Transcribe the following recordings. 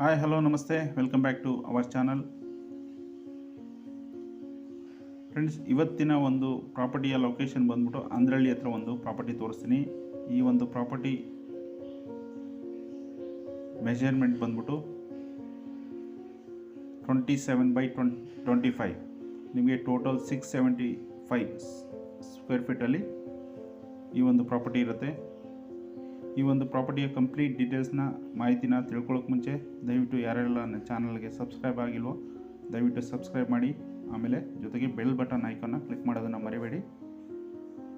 Hi hello ನಮಸ್ತೆ welcome back to our channel friends ಇವತ್ತಿನ ಒಂದು ಪ್ರಾಪರ್ಟಿಯ ಲೊಕೇಶನ್ ಬಂದ್ಬಿಟ್ಟು ಅಂದ್ರಳ್ಳಿ ಹತ್ರ ಒಂದು ಪ್ರಾಪರ್ಟಿ ತೋರಿಸ್ತೀನಿ. ಈ ಒಂದು ಪ್ರಾಪರ್ಟಿ ಮೆಜರ್ಮೆಂಟ್ ಬಂದ್ಬಿಟ್ಟು twenty seven by twenty twenty five ನಿಮಗೆ total six seventy five square ಫೀಟಲ್ಲಿ ಈ ಒಂದು ಪ್ರಾಪರ್ಟಿ ಇರುತ್ತೆ. ಈ ಒಂದು ಪ್ರಾಪರ್ಟಿಯ ಕಂಪ್ಲೀಟ್ ಡೀಟೇಲ್ಸ್ನ ಮಾಹಿತಿನ ತಿಳ್ಕೊಳ್ಳೋಕೆ ಮುಂಚೆ ದಯವಿಟ್ಟು ಯಾರೆಲ್ಲ ನನ್ನ ಚಾನಲ್ಗೆ ಸಬ್ಸ್ಕ್ರೈಬ್ ಆಗಿಲ್ವೋ, ದಯವಿಟ್ಟು ಸಬ್ಸ್ಕ್ರೈಬ್ ಮಾಡಿ. ಆಮೇಲೆ ಜೊತೆಗೆ ಬೆಲ್ ಬಟನ್ ಐಕನ್ನ ಕ್ಲಿಕ್ ಮಾಡೋದನ್ನು ಮರಿಬೇಡಿ.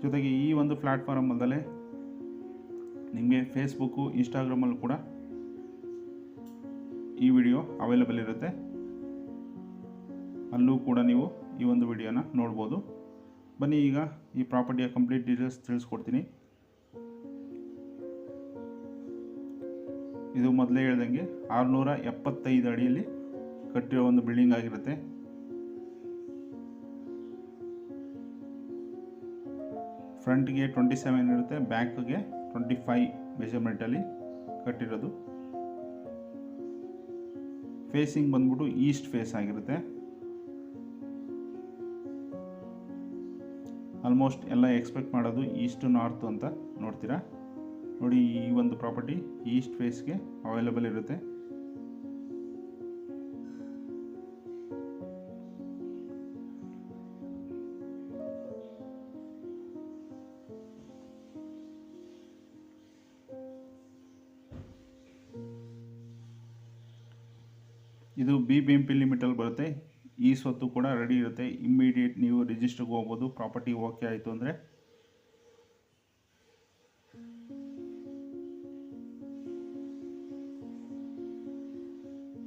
ಜೊತೆಗೆ ಈ ಒಂದು ಪ್ಲ್ಯಾಟ್ಫಾರ್ಮಲ್ಲದೆ ನಿಮಗೆ ಫೇಸ್ಬುಕ್ಕು ಇನ್ಸ್ಟಾಗ್ರಾಮಲ್ಲೂ ಕೂಡ ಈ ವಿಡಿಯೋ ಅವೈಲಬಲ್ ಇರುತ್ತೆ. ಅಲ್ಲೂ ಕೂಡ ನೀವು ಈ ಒಂದು ವಿಡಿಯೋನ ನೋಡ್ಬೋದು. ಬನ್ನಿ ಈಗ ಈ ಪ್ರಾಪರ್ಟಿಯ ಕಂಪ್ಲೀಟ್ ಡೀಟೇಲ್ಸ್ ತಿಳಿಸ್ಕೊಡ್ತೀನಿ. ಇದು ಮೊದಲೇ ಹೇಳ್ದಂಗೆ ಆರುನೂರ ಎಪ್ಪತ್ತೈದು ಅಡಿಯಲ್ಲಿ ಕಟ್ಟಿರೋ ಒಂದು ಬಿಲ್ಡಿಂಗ್ ಆಗಿರುತ್ತೆ. ಫ್ರಂಟ್ಗೆ ಟ್ವೆಂಟಿ ಸೆವೆನ್ ಇರುತ್ತೆ ಬ್ಯಾಕ್ಗೆ ಟ್ವೆಂಟಿ ಫೈವ್ ಮೆಜರ್ಮೆಂಟಲ್ಲಿ ಕಟ್ಟಿರೋದು. ಫೇಸಿಂಗ್ ಬಂದ್ಬಿಟ್ಟು ಈಸ್ಟ್ ಫೇಸ್ ಆಗಿರುತ್ತೆ. ಆಲ್ಮೋಸ್ಟ್ ಎಲ್ಲ ಎಕ್ಸ್ಪೆಕ್ಟ್ ಮಾಡೋದು ಈಸ್ಟ್ ನಾರ್ತ್ ಅಂತ ನೋಡ್ತೀರಾ? ನೋಡಿ ಈ ಒಂದು ಪ್ರಾಪರ್ಟಿ ಈಸ್ಟ್ ಫೇಸ್ಗೆ ಅವೈಲೇಬಲ್ ಇರುತ್ತೆ. ಇದು ಬಿ ಬಿ ಎಂ ಪಿ ಲಿಮಿಟಲ್ಲಿ ಬರುತ್ತೆ. ಈ ಸ್ವತ್ತು ಕೂಡ ರೆಡಿ ಇರುತ್ತೆ. ಇಮ್ಮಿಡಿಯೇಟ್ ನೀವು ರಿಜಿಸ್ಟರ್ಗೆ ಹೋಗ್ಬೋದು. ಪ್ರಾಪರ್ಟಿ ಓಕೆ ಆಯಿತು ಅಂದರೆ.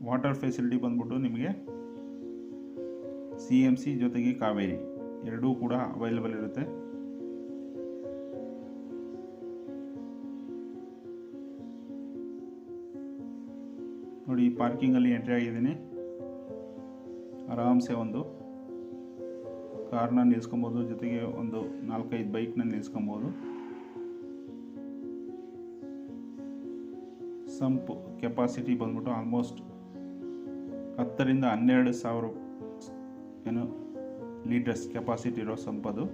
ವಾಟರ್ ಫೆಸಿಲಿಟಿ ಬಂದ್ಬಿಟ್ಟು ನಿಮಗೆ ಸಿ ಎಂ ಸಿ ಜೊತೆಗೆ ಕಾವೇರಿ ಎರಡೂ ಕೂಡ ಅವೈಲೇಬಲ್ ಇರುತ್ತೆ. ನೋಡಿ ಪಾರ್ಕಿಂಗಲ್ಲಿ ಎಂಟ್ರಿ ಆಗಿದ್ದೀನಿ. ಆರಾಮ್ಸೆ ಒಂದು ಕಾರ್ನ ನಿಲ್ಸ್ಕೊಬೋದು, ಜೊತೆಗೆ ಒಂದು ನಾಲ್ಕೈದು ಬೈಕ್ನ ನಿಲ್ಸ್ಕೊಬೋದು. ಸಂಪ್ ಕೆಪಾಸಿಟಿ ಬಂದ್ಬಿಟ್ಟು ಆಲ್ಮೋಸ್ಟ್ ಹತ್ತರಿಂದ ಹನ್ನೆರಡು ಸಾವಿರ ಏನು ಲೀಟರ್ಸ್ ಕೆಪಾಸಿಟಿ ಇರೋ ಸಂಪದು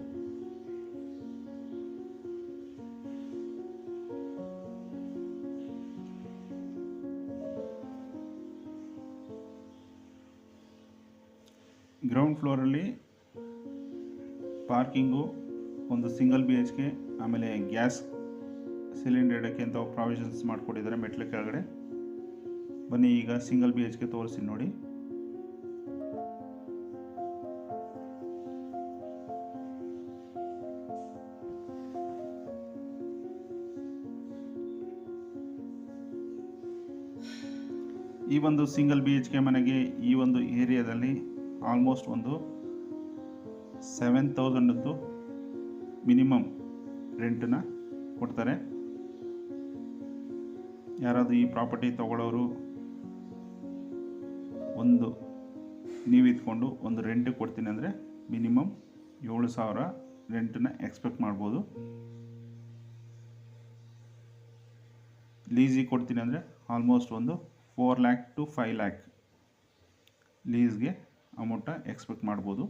ಗ್ರೌಂಡ್ ಫ್ಲೋರಲ್ಲಿ ಪಾರ್ಕಿಂಗು, ಒಂದು ಸಿಂಗಲ್ ಬಿ ಎಚ್ ಆಮೇಲೆ ಗ್ಯಾಸ್ ಸಿಲಿಂಡರ್ ಇಡೋಕ್ಕೆ ಅಂತ ಪ್ರಾವಿಷನ್ಸ್ ಮಾಡಿಕೊಟ್ಟಿದ್ದಾರೆ ಮೆಟ್ಲ ಕೆಳಗಡೆ. ಬನ್ನಿ, ಈಗ ಸಿಂಗಲ್ ಬಿ ಎಚ್ ಕೆ ತೋರಿಸ್ತೀನಿ ನೋಡಿ. ಈ ಒಂದು ಸಿಂಗಲ್ ಬಿ ಎಚ್ ಕೆ ಮನೆಗೆ ಈ ಒಂದು ಏರಿಯಾದಲ್ಲಿ ಆಲ್ಮೋಸ್ಟ್ ಒಂದು ಸೆವೆನ್ ತೌಸಂಡದ್ದು ಮಿನಿಮಮ್ ರೆಂಟನ್ನು ಕೊಡ್ತಾರೆ. ಯಾರಾದರೂ ಈ ಪ್ರಾಪರ್ಟಿ ತಗೊಳ್ಳೋರು ಒಂದು ನೀವು ಇದ್ಕೊಂಡು ಒಂದು ರೆಂಟ್ ಕೊಡ್ತೀನಿ ಅಂದರೆ ಮಿನಿಮಮ್ ಏಳು ಸಾವಿರ ರೆಂಟನ್ನ ಎಕ್ಸ್ಪೆಕ್ಟ್ ಮಾಡ್ಬೋದು. ಲೀಸಿಗೆ ಕೊಡ್ತೀನಿ ಅಂದರೆ ಆಲ್ಮೋಸ್ಟ್ ಒಂದು four lakh to five lakh ಲೀಸ್ಗೆ amount expect ಮಾಡ್ಬೋದು.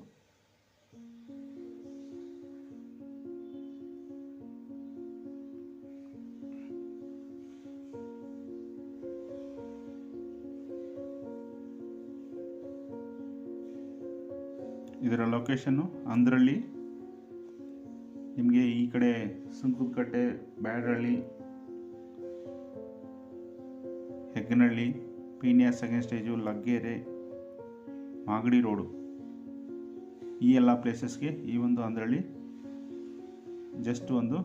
ಲೊಕೇಶನ್ನು ಅಂದ್ರಳ್ಳಿ ನಿಮಗೆ ಈ ಕಡೆ Sunkadakatte Byadahalli Hegganahalli Peenya second stage Laggere, Magadi road ಈ ಎಲ್ಲ ಪ್ಲೇಸಸ್ಗೆ ಈ ಒಂದು ಅಂದ್ರಳ್ಳಿ ಜಸ್ಟ್ ಒಂದು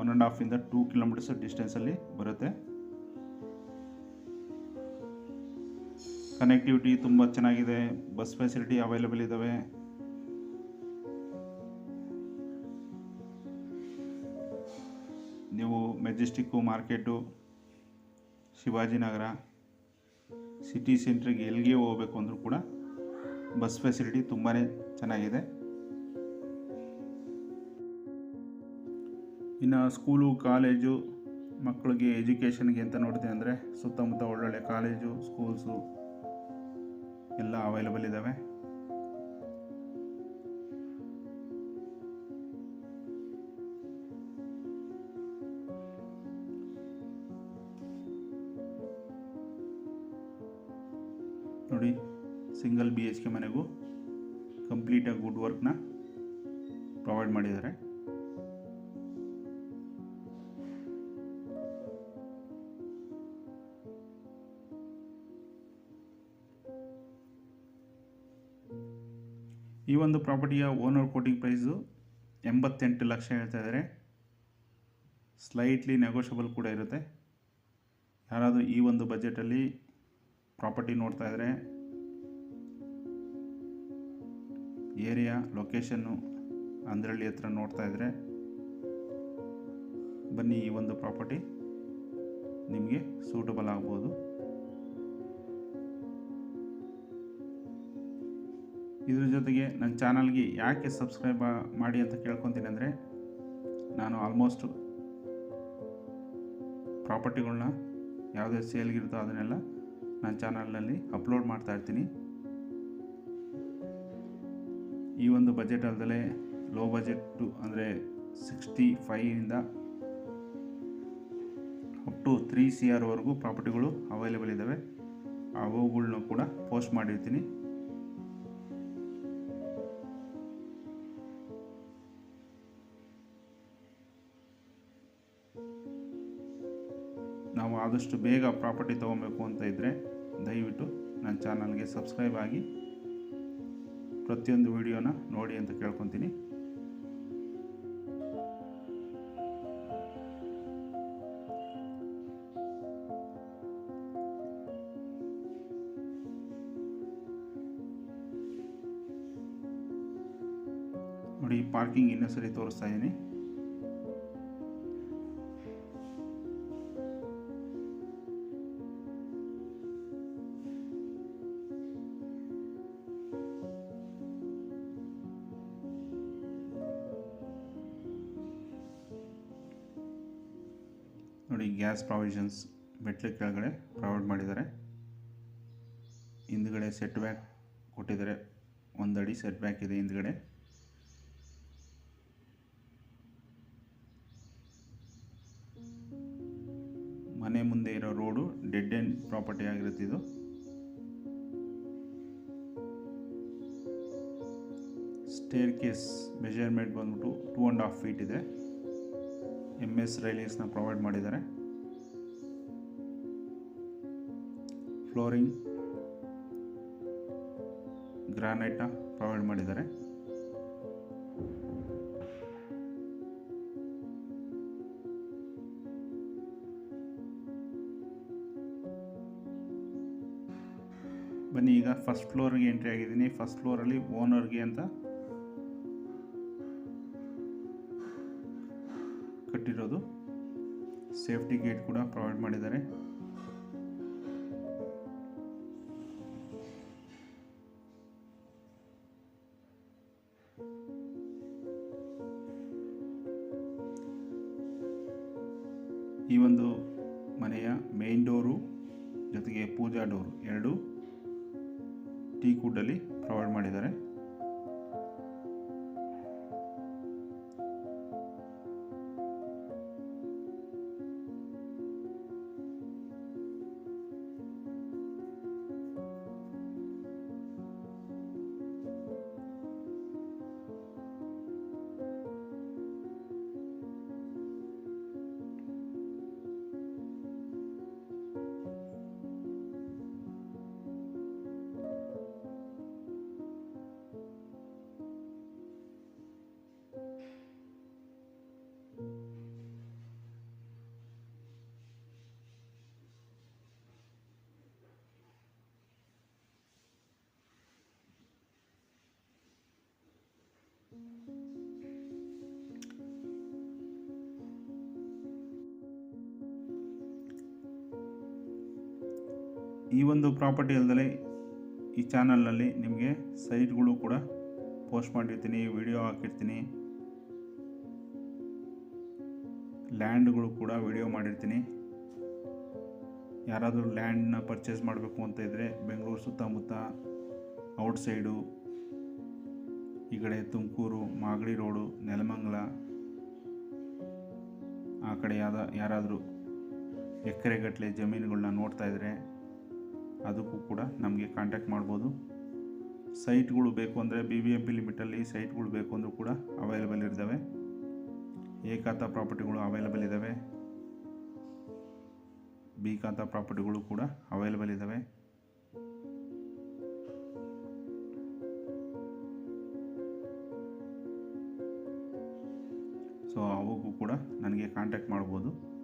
ಒನ್ ಆ್ಯಂಡ್ ಹಾಫಿಂದ ಟೂ ಕಿಲೋಮೀಟರ್ಸ್ ಡಿಸ್ಟೆನ್ಸಲ್ಲಿ ಬರುತ್ತೆ. ಕನೆಕ್ಟಿವಿಟಿ ತುಂಬ ಚೆನ್ನಾಗಿದೆ ಬಸ್ ಫೆಸಿಲಿಟಿ ಅವೈಲೇಬಲ್ ಇದ್ದಾವೆ ಮೆಜೆಸ್ಟಿಕ್ಕು, ಮಾರ್ಕೆಟು, ಶಿವಾಜಿನಗರ, ಸಿಟಿ ಸೆಂಟ್ರಿಗೆ ಎಲ್ಲಿಗೆ ಹೋಗಬೇಕು ಅಂದರೂ ಕೂಡ ಬಸ್ ಫೆಸಿಲಿಟಿ ತುಂಬಾ ಚೆನ್ನಾಗಿದೆ. ಇನ್ನು ಸ್ಕೂಲು, ಕಾಲೇಜು, ಮಕ್ಕಳಿಗೆ ಎಜುಕೇಷನ್ಗೆ ಅಂತ ನೋಡ್ತೀನಿ ಅಂದರೆ ಸುತ್ತಮುತ್ತ ಒಳ್ಳೊಳ್ಳೆ ಕಾಲೇಜು, ಸ್ಕೂಲ್ಸು ಎಲ್ಲ ಅವೈಲಬಲ್ ಇದ್ದಾವೆ ಸಿಂಗಲ್ ಬಿ ಎಚ್ ಕೆ ಮನೆಗೂ ಕಂಪ್ಲೀಟಾಗಿ ವುಡ್ ವರ್ಕ್ನ ಪ್ರೊವೈಡ್ ಮಾಡಿದ್ದಾರೆ. ಈ ಒಂದು ಪ್ರಾಪರ್ಟಿಯ ಓನರ್ ಕೋಟಿಂಗ್ ಪ್ರೈಸು ಎಂಬತ್ತೆಂಟು ಲಕ್ಷ ಹೇಳ್ತಾ ಇದ್ದಾರೆ. ಸ್ಲೈಟ್ಲಿ ನೆಗೋಷಿಯಬಲ್ ಕೂಡ ಇರುತ್ತೆ. ಯಾರಾದರೂ ಈ ಒಂದು ಬಜೆಟಲ್ಲಿ ಪ್ರಾಪರ್ಟಿ ನೋಡ್ತಾ ಇದ್ದರೆ ಏರಿಯಾ ಲೊಕೇಶನ್ನು ಅಂದ್ರಳ್ಳಿ ಹತ್ರ ನೋಡ್ತಾ ಇದ್ದರೆ ಬನ್ನಿ ಈ ಒಂದು ಪ್ರಾಪರ್ಟಿ ನಿಮಗೆ ಸೂಟಬಲ್ ಆಗ್ಬೋದು. ಇದ್ರ ಜೊತೆಗೆ ನನ್ನ ಚಾನಲ್ಗೆ ಯಾಕೆ ಸಬ್ಸ್ಕ್ರೈಬ್ ಮಾಡಿ ಅಂತ ಕೇಳ್ಕೊತೀನಿ ಅಂದರೆ ನಾನು ಆಲ್ಮೋಸ್ಟ್ ಪ್ರಾಪರ್ಟಿಗಳನ್ನ ಯಾವುದೇ ಸೇಲ್ಗಿರುತ್ತೋ ಅದನ್ನೆಲ್ಲ ನನ್ನ ಚಾನಲ್ನಲ್ಲಿ ಅಪ್ಲೋಡ್ ಮಾಡ್ತಾ ಈ ಒಂದು ಬಜೆಟ್ ಅಲ್ಲದೆ ಲೋ ಬಜೆಟ್ಟು ಅಂದರೆ ಸಿಕ್ಸ್ಟಿ ಫೈವಿಂದ ಅಪ್ ಟು ತ್ರೀ ಸಿ ಆರ್ವರೆಗೂ ಪ್ರಾಪರ್ಟಿಗಳು ಅವೈಲೇಬಲ್ ಇದ್ದಾವೆ ಅವುಗಳ್ನ ಕೂಡ ಪೋಸ್ಟ್ ಮಾಡಿರ್ತೀನಿ. ನಾವು ಆದಷ್ಟು ಬೇಗ ಪ್ರಾಪರ್ಟಿ ತೊಗೊಬೇಕು ಅಂತ ಇದ್ದರೆ ದಯವಿಟ್ಟು ನನ್ನ ಚಾನಲ್ಗೆ ಸಬ್ಸ್ಕ್ರೈಬ್ ಆಗಿ. ಪ್ರತಿಯೊಂದು ವಿಡಿಯೋನ ನೋಡಿ ಅಂತ ಕೇಳ್ಕೊತೀನಿ. ನೋಡಿ ಪಾರ್ಕಿಂಗ್ ಇನ್ನೂ ಸರಿ ತೋರಿಸ್ತಾ ಇದ್ದೀನಿ. ಗ್ಯಾಸ್ ಪ್ರಾವಿಷನ್ಸ್ ಮೆಟ್ಲು ಕೆಳಗಡೆ ಪ್ರೊವೈಡ್ ಮಾಡಿದ್ದಾರೆ. ಹಿಂದ್ಗಡೆ ಸೆಟ್ ಬ್ಯಾಕ್ ಕೊಟ್ಟಿದ್ದಾರೆ. ಒಂದಡಿ ಸೆಟ್ ಬ್ಯಾಕ್ ಇದೆ ಹಿಂದ್ಗಡೆ. ಮನೆ ಮುಂದೆ ಇರೋ ರೋಡು ಡೆಡ್ ಎಂಡ್ ಪ್ರಾಪರ್ಟಿ ಆಗಿರುತ್ತೆ ಇದು. ಸ್ಟೇರ್ ಕೇಸ್ ಮೆಜರ್ಮೆಂಟ್ ಬಂದ್ಬಿಟ್ಟು ಟೂ ಆ್ಯಂಡ್ ಹಾಫ್ ಫೀಟ್ ಇದೆ. ಎಂ ಎಸ್ ರೈಲಿಂಗ್ಸ್ನ ಪ್ರೊವೈಡ್ ಮಾಡಿದ್ದಾರೆ. ಫ್ಲೋರಿಂಗ್ ಗ್ರಾನೈಟ್ನ ಪ್ರೊವೈಡ್ ಮಾಡಿದ್ದಾರೆ. ಬನ್ನಿ, ಈಗ ಫಸ್ಟ್ ಫ್ಲೋರ್ಗೆ ಎಂಟ್ರಿ ಆಗಿದ್ದೀನಿ. ಫಸ್ಟ್ ಫ್ಲೋರಲ್ಲಿ ಓನರ್ಗೆ ಅಂತ ಕಟ್ಟಿರೋದು. ಸೇಫ್ಟಿ ಗೇಟ್ ಕೂಡ ಪ್ರೊವೈಡ್ ಮಾಡಿದ್ದಾರೆ. ಈ ಒಂದು ಪ್ರಾಪರ್ಟಿ ಅಲ್ಲದೆ ಈ ಚಾನಲ್ನಲ್ಲಿ ನಿಮಗೆ ಸೈಟ್ಗಳು ಕೂಡ ಪೋಸ್ಟ್ ಮಾಡಿರ್ತೀನಿ, ವಿಡಿಯೋ ಹಾಕಿರ್ತೀನಿ. ಲ್ಯಾಂಡ್ಗಳು ಕೂಡ ವಿಡಿಯೋ ಮಾಡಿರ್ತೀನಿ. ಯಾರಾದರೂ ಲ್ಯಾಂಡ್ನ ಪರ್ಚೇಸ್ ಮಾಡಬೇಕು ಅಂತ ಇದ್ದರೆ ಬೆಂಗಳೂರು ಸುತ್ತಮುತ್ತ, ಔಟ್ಸೈಡು, ಈ ಕಡೆ ತುಮಕೂರು, ಮಾಗಡಿ ರೋಡು, ನೆಲಮಂಗಲ, ಆ ಕಡೆ ಯಾವ ಯಾರಾದರೂ ಎಕರೆಗಟ್ಟಲೆ ಜಮೀನುಗಳನ್ನ ನೋಡ್ತಾ ಇದ್ದರೆ ಅದಕ್ಕೂ ಕೂಡ ನಮಗೆ ಕಾಂಟ್ಯಾಕ್ಟ್ ಮಾಡ್ಬೋದು. ಸೈಟ್ಗಳು ಬೇಕು ಅಂದರೆ ಬಿ ಬಿ ಎಂ ಪಿ ಲಿಮಿಟಲ್ಲಿ ಸೈಟ್ಗಳು ಬೇಕು ಅಂದರೂ ಕೂಡ ಅವೈಲೇಬಲ್ ಇರ್ತವೆ. ಏಕಾತ ಪ್ರಾಪರ್ಟಿಗಳು ಅವೈಲೇಬಲ್ ಇದ್ದಾವೆ ಬಿ ಖಾತಾ ಪ್ರಾಪರ್ಟಿಗಳು ಕೂಡ ಅವೈಲೇಬಲ್ ಇದ್ದಾವೆ ಸೊ ಅವಕ್ಕೂ ಕೂಡ ನನಗೆ ಕಾಂಟ್ಯಾಕ್ಟ್ ಮಾಡ್ಬೋದು.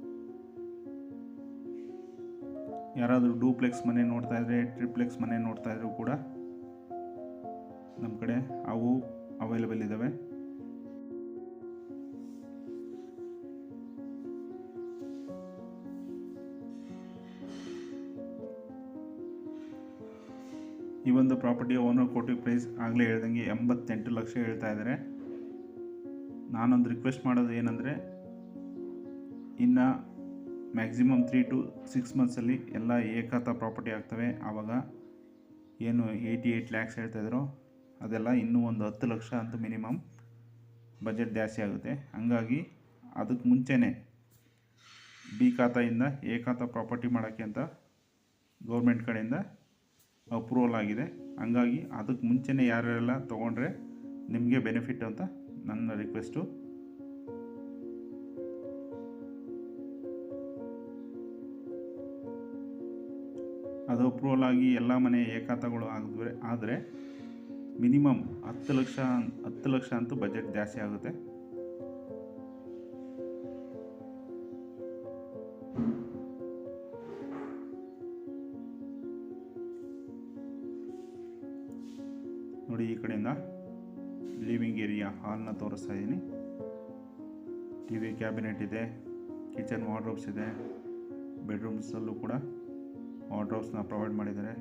ಯಾರಾದರೂ ಡೂಪ್ಲೆಕ್ಸ್ ಮನೆ ನೋಡ್ತಾ ಇದ್ದರೆ ಟ್ರಿಪ್ಲೆಕ್ಸ್ ಮನೆ ನೋಡ್ತಾ ಇದ್ರೂ ಕೂಡ ನಮ್ಮ ಕಡೆ ಅವು ಅವೈಲೇಬಲ್ ಇದ್ದಾವೆ ಈ ಒಂದು ಪ್ರಾಪರ್ಟಿಯ ಓನರ್ ಕೋಟಿ ಪ್ರೈಸ್ ಆಗಲೇ ಹೇಳ್ದಂಗೆ ಎಂಬತ್ತೆಂಟು ಲಕ್ಷ ಹೇಳ್ತಾ ಇದ್ದಾರೆ. ನಾನೊಂದು ರಿಕ್ವೆಸ್ಟ್ ಮಾಡೋದು ಏನಂದರೆ, ಇನ್ನು ಮ್ಯಾಕ್ಸಿಮಮ್ ತ್ರೀ ಟು ಸಿಕ್ಸ್ ಮಂತ್ಸಲ್ಲಿ ಎಲ್ಲ ಏಕಾತ ಪ್ರಾಪರ್ಟಿ ಆಗ್ತವೆ. ಆವಾಗ ಏನು ಏಯ್ಟಿ ಏಯ್ಟ್ ಲ್ಯಾಕ್ಸ್ ಹೇಳ್ತಾಯಿದ್ರು ಅದೆಲ್ಲ ಇನ್ನೂ ಒಂದು ಹತ್ತು ಲಕ್ಷ ಅಂತೂ ಮಿನಿಮಮ್ ಬಜೆಟ್ ಜಾಸ್ತಿ ಆಗುತ್ತೆ. ಹಂಗಾಗಿ ಅದಕ್ಕೆ ಮುಂಚೆನೇ ಬಿ ಖಾತಾಯಿಂದ ಎ ಪ್ರಾಪರ್ಟಿ ಮಾಡೋಕ್ಕೆ ಅಂತ ಗೌರ್ಮೆಂಟ್ ಕಡೆಯಿಂದ ಅಪ್ರೂವಲ್ ಆಗಿದೆ. ಹಂಗಾಗಿ ಅದಕ್ಕೆ ಮುಂಚೆನೇ ಯಾರೆಲ್ಲ ತೊಗೊಂಡ್ರೆ ನಿಮಗೆ ಬೆನಿಫಿಟ್ ಅಂತ ನನ್ನ ರಿಕ್ವೆಸ್ಟು ಅದು ಅಪ್ರೂವಲ್ ಆಗಿ ಎಲ್ಲ ಮನೆ ಏಕಾತಗಳು ಆಗಿದ್ರೆ, ಆದರೆ ಮಿನಿಮಮ್ ಹತ್ತು ಲಕ್ಷ ಹತ್ತು ಲಕ್ಷ ಅಂತೂ ಬಜೆಟ್ ಜಾಸ್ತಿ ಆಗುತ್ತೆ. ನೋಡಿ ಈ ಕಡೆಯಿಂದ ಲಿವಿಂಗ್ ಏರಿಯಾ ಹಾಲ್ನ ತೋರಿಸ್ತಾ ಇದ್ದೀನಿ ಟಿ ವಿ ಕ್ಯಾಬಿನೆಟ್ ಇದೆ ಕಿಚನ್ ವಾರ್ಡ್ರೋಬ್ಸ್ ಇದೆ ಬೆಡ್ರೂಮ್ಸಲ್ಲೂ ಕೂಡ ವಾರ್ಡ್ರೋಬ್ಸ್ನ ಪ್ರೊವೈಡ್ ಮಾಡಿದ್ದಾರೆ.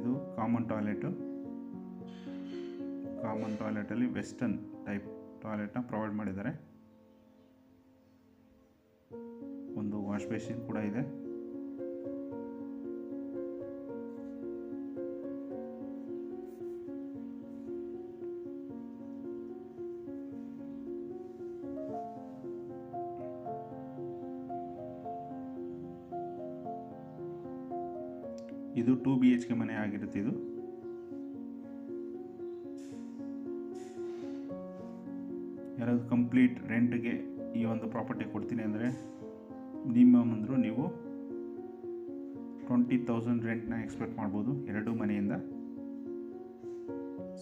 ಇದು ಕಾಮನ್ ಟಾಯ್ಲೆಟು. ಕಾಮನ್ ಟಾಯ್ಲೆಟಲ್ಲಿ ವೆಸ್ಟರ್ನ್ ಟೈಪ್ ಟಾಯ್ಲೆಟ್ನ ಪ್ರೊವೈಡ್ ಮಾಡಿದ್ದಾರೆ. ಒಂದು ವಾಶ್ ಬೇಸಿನ್ ಕೂಡ ಇದೆ. ಇದು ಟೂ ಬಿ ಎಚ್ ಕೆ ಮನೆ ಆಗಿರುತ್ತೆ ಇದು. ಯಾರಾದ್ರು ಕಂಪ್ಲೀಟ್ ರೆಂಟ್ಗೆ ಈ ಒಂದು ಪ್ರಾಪರ್ಟಿ ಕೊಡ್ತೀನಿ ಅಂದರೆ ಮಿನಿಮಮ್ ಅಂದರೂ ನೀವು ಟ್ವೆಂಟಿ ತೌಸಂಡ್ ರೆಂಟ್ನ ಎಕ್ಸ್ಪೆಕ್ಟ್ ಮಾಡ್ಬೋದು ಎರಡು ಮನೆಯಿಂದ.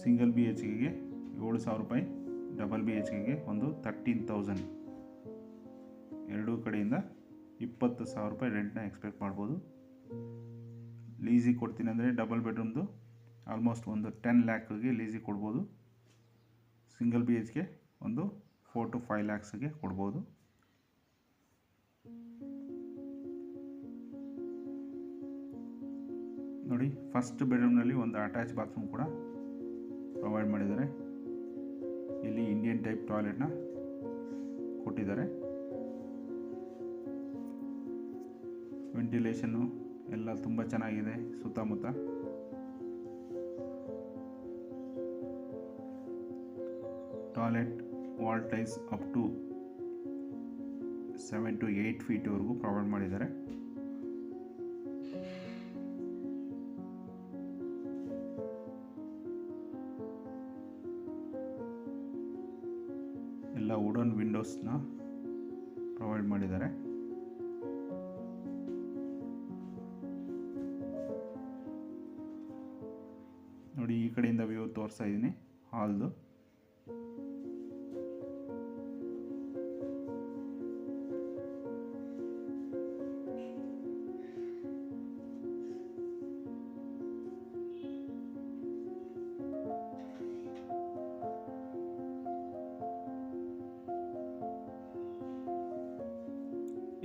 ಸಿಂಗಲ್ ಬಿ ಎಚ್ ಕೆಗೆ ಏಳು ಸಾವಿರ ರೂಪಾಯಿ ಡಬಲ್ ಬಿ ಎಚ್ ಕೆಗೆ ಒಂದು ತರ್ಟೀನ್ ತೌಸಂಡ್ ಎರಡೂ ಕಡೆಯಿಂದ ಇಪ್ಪತ್ತು ಸಾವಿರ ರೂಪಾಯಿ ರೆಂಟ್ನ ಎಕ್ಸ್ಪೆಕ್ಟ್ ಮಾಡ್ಬೋದು. ಲೀಸಿಗೆ ಕೊಡ್ತೀನಿ ಅಂದರೆ ಡಬಲ್ ಬೆಡ್ರೂಮ್ದು ಆಲ್ಮೋಸ್ಟ್ ಒಂದು ಟೆನ್ ಲ್ಯಾಕ್ಗೆ ಲೀಸಿಗೆ ಕೊಡ್ಬೋದು. ಸಿಂಗಲ್ ಬಿ ಎಚ್ಗೆ ಒಂದು ಫೋರ್ ಟು ಫೈವ್ ಲ್ಯಾಕ್ಸ್ಗೆ ಕೊಡ್ಬೋದು. ನೋಡಿ ಫಸ್ಟ್ ಬೆಡ್ರೂಮ್ನಲ್ಲಿ ಒಂದು ಅಟ್ಯಾಚ್ ಬಾತ್ರೂಮ್ ಕೂಡ ಪ್ರೊವೈಡ್ ಮಾಡಿದ್ದಾರೆ. ಇಲ್ಲಿ ಇಂಡಿಯನ್ ಟೈಪ್ ಟಾಯ್ಲೆಟ್ನ ಕೊಟ್ಟಿದ್ದಾರೆ. ವೆಂಟಿಲೇಷನ್ನು ಎಲ್ಲ ತುಂಬ ಚೆನ್ನಾಗಿದೆ ಸುತ್ತಮುತ್ತ. Toilet wall tiles up to seven to eight ಫೀಟ್ವರೆಗೂ provide ಮಾಡಿದ್ದಾರೆ. ಎಲ್ಲ ವುಡನ್ ವಿಂಡೋಸ್ನ ಪ್ರೊವೈಡ್ ಮಾಡಿದ್ದಾರೆ. ತೋರಿಸ್ತಾ ಇದ್ದೀನಿ ಹಾಲ್ದು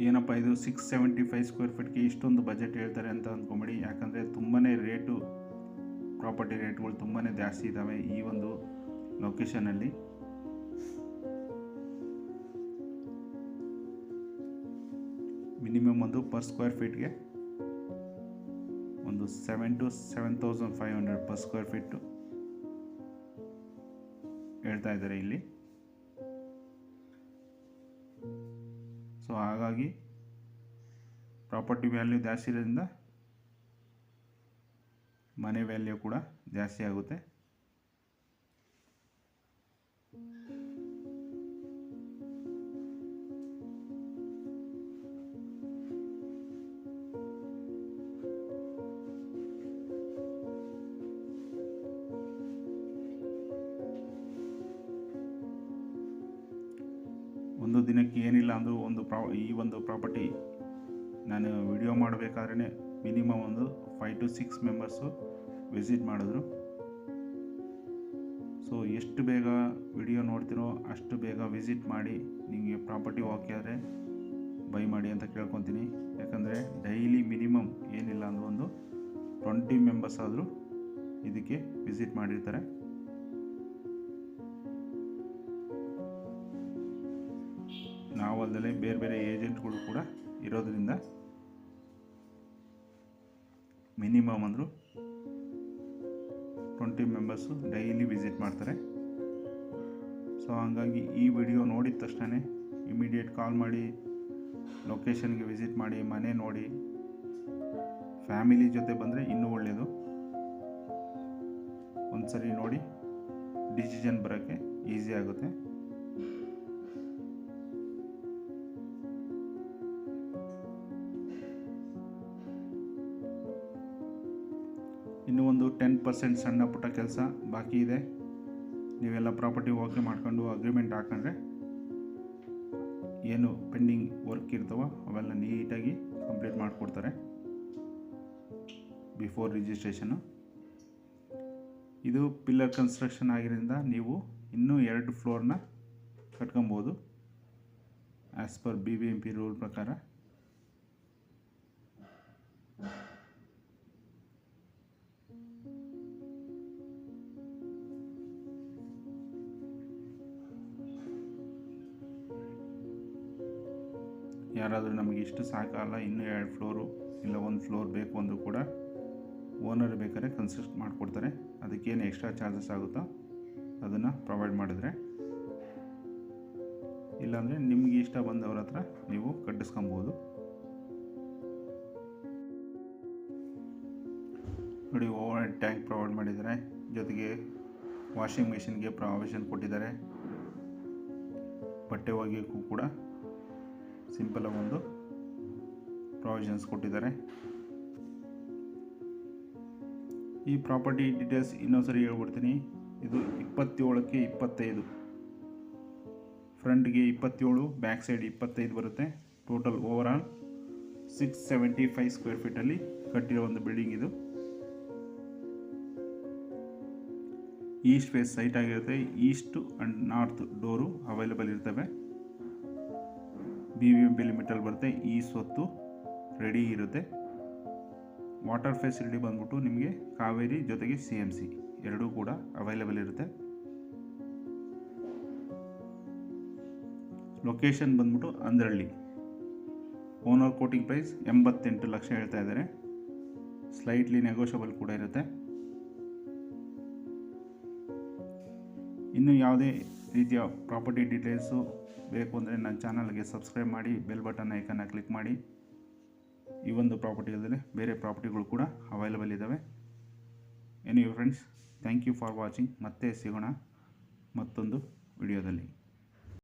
ಏನಪ್ಪ, ಇದು ಸಿಕ್ಸ್ ಸೆವೆಂಟಿ ಫೈವ್ ಸ್ಕ್ವೇರ್ ಫೀಟ್ಗೆ ಇಷ್ಟೊಂದು ಬಜೆಟ್ ಹೇಳ್ತಾರೆ ಅಂತ ಅಂದ್ಕೊಂಬೇಡಿ. ಯಾಕಂದರೆ ತುಂಬಾ ರೇಟು ಪ್ರಾಪರ್ಟಿ ರೇಟ್ಗಳು ತುಂಬಾ ಜಾಸ್ತಿ ಇದ್ದಾವೆ ಈ ಒಂದು ಲೊಕೇಶನಲ್ಲಿ. ಮಿನಿಮಮ್ ಒಂದು ಪರ್ ಸ್ಕ್ವೇರ್ ಫೀಟ್ಗೆ ಒಂದು seven to seven thousand five hundred per square feet ಹೇಳ್ತಾ ಇದ್ದಾರೆ ಇಲ್ಲಿ. ಸೊ ಹಾಗಾಗಿ ಪ್ರಾಪರ್ಟಿ ವ್ಯಾಲ್ಯೂ ಜಾಸ್ತಿ ಇರೋದ್ರಿಂದ ಮನೆ ವ್ಯಾಲ್ಯೂ ಕೂಡ ಜಾಸ್ತಿ ಆಗುತ್ತೆ. ಒಂದು ದಿನಕ್ಕೆ ಏನಿಲ್ಲ ಅಂದರೂ ಒಂದು ಪ್ರಾ ಈ ಒಂದು ಪ್ರಾಪರ್ಟಿ ನಾನು ವಿಡಿಯೋ ಮಾಡಬೇಕಾದ್ರೆ ಮಿನಿಮಮ್ ಒಂದು five to six members visit ಮಾಡಿದ್ರು. ಸೊ ಎಷ್ಟು ಬೇಗ ವಿಡಿಯೋ ನೋಡ್ತಿರೋ ಅಷ್ಟು ಬೇಗ ವಿಸಿಟ್ ಮಾಡಿ ನಿಮಗೆ ಪ್ರಾಪರ್ಟಿ ಓಕೆ ಆದರೆ ಬೈ ಮಾಡಿ ಅಂತ ಕೇಳ್ಕೊತೀನಿ. ಯಾಕಂದರೆ ಡೈಲಿ ಮಿನಿಮಮ್ ಏನಿಲ್ಲ ಅಂದರೂ ಒಂದು ಟ್ವೆಂಟಿ ಮೆಂಬರ್ಸ್ ಆದರೂ ಇದಕ್ಕೆ ವಿಸಿಟ್ ಮಾಡಿರ್ತಾರೆ. ನಾವಲ್ಲದೆ ಬೇರೆ ಬೇರೆ ಏಜೆಂಟ್ಗಳು ಕೂಡ ಇರೋದರಿಂದ ಮಿನಿಮಮ್ ಅಂದರು ಟ್ವೆಂಟಿ ಮೆಂಬರ್ಸು ಡೈಲಿ ವಿಸಿಟ್ ಮಾಡ್ತಾರೆ. ಸೊ ಹಾಗಾಗಿ ಈ ವಿಡಿಯೋ ನೋಡಿದ ತಕ್ಷಣ ಇಮಿಡಿಯೇಟ್ ಕಾಲ್ ಮಾಡಿ ಲೊಕೇಶನ್ಗೆ ವಿಸಿಟ್ ಮಾಡಿ, ಮನೆ ನೋಡಿ ಫ್ಯಾಮಿಲಿ ಜೊತೆ ಬಂದರೆ ಇನ್ನೂ ಒಳ್ಳೆಯದು ಒಂದ್ಸರಿ ನೋಡಿ ಡಿಸಿಷನ್ ಬರೋಕ್ಕೆ ಈಸಿ ಆಗುತ್ತೆ. ಇನ್ನೂ ಒಂದು ಟೆನ್ ಪರ್ಸೆಂಟ್ ಸಣ್ಣ ಪುಟ್ಟ ಕೆಲಸ ಬಾಕಿ ಇದೆ. ನೀವೆಲ್ಲ ಪ್ರಾಪರ್ಟಿ ಓಕೆ ಮಾಡ್ಕೊಂಡು ಅಗ್ರಿಮೆಂಟ್ ಹಾಕೊಂಡ್ರೆ ಏನು ಪೆಂಡಿಂಗ್ ವರ್ಕ್ ಇರ್ತವೋ ಅವೆಲ್ಲ ನೀಟಾಗಿ ಕಂಪ್ಲೀಟ್ ಮಾಡಿಕೊಡ್ತಾರೆ. ಬಿಫೋರ್ ರಿಜಿಸ್ಟ್ರೇಷನು ಇದು ಪಿಲ್ಲರ್ ಕನ್ಸ್ಟ್ರಕ್ಷನ್ ಆಗಿರೋದ್ರಿಂದ ನೀವು ಇನ್ನೂ ಎರಡು ಫ್ಲೋರ್ನ ಕಟ್ಕೊಬೋದು. As per B B M P rule ಪ್ರಕಾರ. ಯಾರಾದರೂ ನಮಗೆ ಇಷ್ಟು ಸಾಕಲ್ಲ, ಇನ್ನೂ ಎರಡು ಫ್ಲೋರು ಇಲ್ಲ ಒಂದು ಫ್ಲೋರ್ ಬೇಕು ಅಂದರೂ ಕೂಡ ಓನರ್ ಬೇಕಾದ್ರೆ ಕನ್ಸಿಸ್ಟ್ ಮಾಡಿಕೊಡ್ತಾರೆ. ಅದಕ್ಕೇನು ಎಕ್ಸ್ಟ್ರಾ ಚಾರ್ಜಸ್ ಆಗುತ್ತೋ ಅದನ್ನು ಪ್ರೊವೈಡ್ ಮಾಡಿದ್ರೆ. ಇಲ್ಲಾಂದರೆ ನಿಮಗೆ ಇಷ್ಟ ಬಂದವ್ರ ಹತ್ರ ನೀವು ಕಟ್ಟಿಸ್ಕೊಬೋದು. ನೋಡಿ ಓವರ್ ಟ್ಯಾಂಕ್ ಪ್ರೊವೈಡ್ ಮಾಡಿದ್ದಾರೆ. ಜೊತೆಗೆ ವಾಷಿಂಗ್ ಮಿಷಿನ್ಗೆ ಪ್ರಾವಿಷನ್ ಕೊಟ್ಟಿದ್ದಾರೆ. ಬಟ್ಟೆ ಒಗೆಯೋಕ್ಕೂ ಕೂಡ ಸಿಂಪಲ್ ಒಂದು ಪ್ರಾವಿಷನ್ಸ್ ಕೊಟ್ಟಿದ್ದಾರೆ. ಈ ಪ್ರಾಪರ್ಟಿ ಡೀಟೇಲ್ಸ್ ಇನ್ನೊಂದ್ಸರಿ ಹೇಳ್ಬಿಡ್ತೀನಿ. ಇದು ಇಪ್ಪತ್ತೇಳಕ್ಕೆ ಇಪ್ಪತ್ತೈದು. ಫ್ರಂಟ್ಗೆ ಇಪ್ಪತ್ತೇಳು, ಬ್ಯಾಕ್ ಸೈಡ್ ಇಪ್ಪತ್ತೈದು ಬರುತ್ತೆ. Total over all six seventy five square ಫೀಟಲ್ಲಿ ಕಟ್ಟಿರೋ ಒಂದು ಬಿಲ್ಡಿಂಗ್ ಇದು. ಈಸ್ಟ್ ಫೇಸ್ ಸೈಟ್ ಆಗಿರುತ್ತೆ. East and north door available ಇರ್ತವೆ. ಬಿ ವಿ ಎಂ ಪಿ ಲಿಮಿಟಲ್ಲಿ ಬರುತ್ತೆ, ಈ ಸ್ವತ್ತು ರೆಡಿ ಇರುತ್ತೆ. ವಾಟರ್ ಫೆಸಿಲಿಟಿ ಬಂದ್ಬಿಟ್ಟು ನಿಮಗೆ ಕಾವೇರಿ ಜೊತೆಗೆ ಸಿ ಎಂ ಸಿ ಎರಡೂ ಕೂಡ ಅವೈಲೇಬಲ್ ಇರುತ್ತೆ. ಲೊಕೇಶನ್ ಬಂದ್ಬಿಟ್ಟು ಅಂದ್ರಳ್ಳಿ ಓನರ್ ಕೋಟಿಂಗ್ ಪ್ರೈಸ್ ಎಂಬತ್ತೆಂಟು ಲಕ್ಷ ಹೇಳ್ತಾ ಇದ್ದಾರೆ. ಸ್ಲೈಟ್ಲಿ ನೆಗೋಷಿಯಬಲ್ ಕೂಡ ಇರುತ್ತೆ. ಇನ್ನು ಯಾವುದೇ ರೀತಿಯ ಪ್ರಾಪರ್ಟಿ ಡೀಟೇಲ್ಸು ಬೇಕು ಅಂದರೆ ನನ್ನ ಚಾನಲ್ಗೆ ಸಬ್ಸ್ಕ್ರೈಬ್ ಮಾಡಿ, ಬೆಲ್ ಬಟನ್ ಐಕನ್ನ ಕ್ಲಿಕ್ ಮಾಡಿ. ಈ ಒಂದು ಪ್ರಾಪರ್ಟಿ ಅಲ್ಲದೆ ಬೇರೆ ಪ್ರಾಪರ್ಟಿಗಳು ಕೂಡ ಅವೈಲಬಲ್ ಇದ್ದಾವೆ any friends thank you for watching ಮತ್ತೆ ಸಿಗೋಣ ಮತ್ತೊಂದು ವಿಡಿಯೋದಲ್ಲಿ.